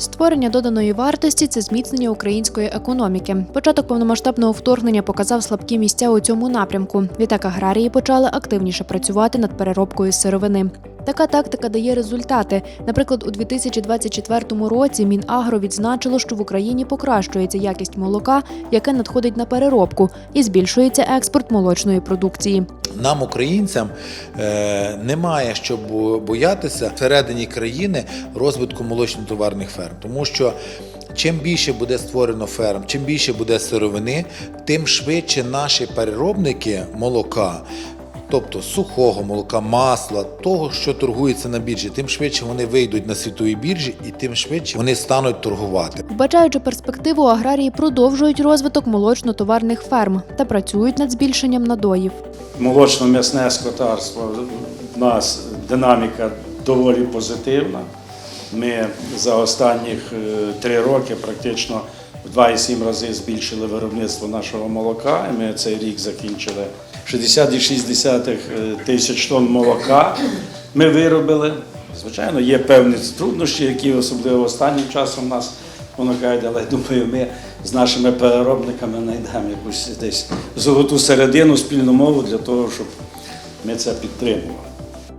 Створення доданої вартості це зміцнення української економіки. Початок повномасштабного вторгнення показав слабкі місця у цьому напрямку. Відтак аграрії почали активніше працювати над переробкою сировини. Така тактика дає результати. Наприклад, у 2024 році Мінагро відзначило, що в Україні покращується якість молока, яке надходить на переробку, і збільшується експорт молочної продукції. Нам, українцям, е, немає що боятися всередині країни розвитку молочно-товарних ферм, тому що чим більше буде створено ферм, чим більше буде сировини, тим швидше наші переробники молока. Тобто сухого молока, масла, того, що торгується на біржі, тим швидше вони вийдуть на світові біржі і тим швидше вони стануть торгувати. Вбачаючи перспективу, аграрії продовжують розвиток молочно-товарних ферм та працюють над збільшенням надоїв. Молочно-м'ясне скотарство в нас динаміка доволі позитивна. Ми за останніх е, три роки практично в 2,7 рази збільшили виробництво нашого молока. І ми цей рік закінчили 60,6 тисяч тонн молока. Ми виробили. Звичайно, є певні труднощі, які особливо останнім часом нас спонукають, але думаю, ми з нашими переробниками знайдемо якусь десь золоту середину, спільну мову для того, щоб ми це підтримували.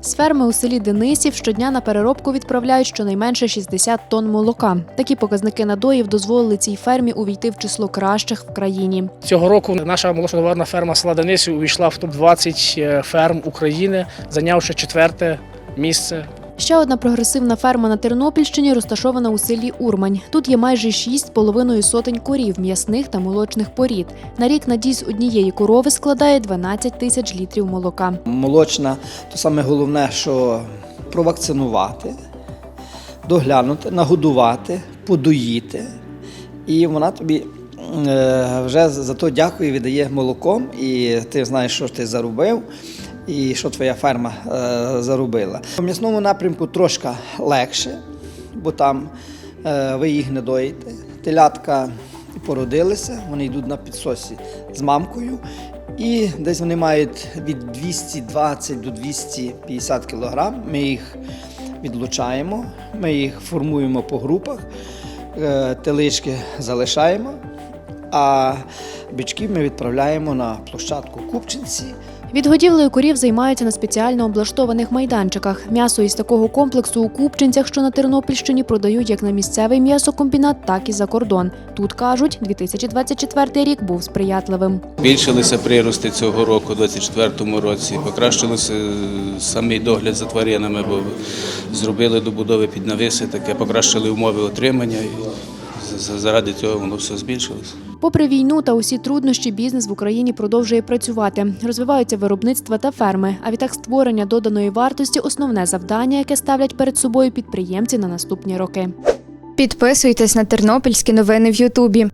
З ферми у селі Денисів щодня на переробку відправляють щонайменше 60 тонн молока. Такі показники надоїв дозволили цій фермі увійти в число кращих в країні. Цього року наша молочнодоварна ферма села Денисів увійшла в топ-20 ферм України, зайнявши четверте місце. Ще одна прогресивна ферма на Тернопільщині розташована у селі Урмань. Тут є майже 6,5 сотень корів, м'ясних та молочних порід. На рік надій з однієї корови складає 12 тисяч літрів молока. молочна, то саме головне, що провакцинувати, доглянути, нагодувати, подоїти. І вона тобі е, вже за то дякую, віддає молоком, і ти знаєш, що ти заробив. І що твоя ферма е, заробила. У м'ясному напрямку трошки легше, бо там е, ви їх не доїте. Телятка породилися, вони йдуть на підсосі з мамкою, і десь вони мають від 220 до 250 кг. Ми їх відлучаємо, ми їх формуємо по групах, е, телички залишаємо, а бичків ми відправляємо на площадку Купчинці. Відгодівлею корів займаються на спеціально облаштованих майданчиках. М'ясо із такого комплексу у Купчинцях, що на Тернопільщині, продають як на місцевий м'ясокомбінат, так і за кордон. Тут кажуть, 2024 рік був сприятливим. Збільшилися прирости цього року, у 2024 році. Покращилося е, самий догляд за тваринами, бо зробили добудови під навіси, таке покращили умови отримання. Заради цього воно все збільшилося. Попри війну та усі труднощі, бізнес в Україні продовжує працювати. Розвиваються виробництва та ферми. А відтак створення доданої вартості основне завдання, яке ставлять перед собою підприємці на наступні роки. Підписуйтесь на тернопільські новини в Ютубі.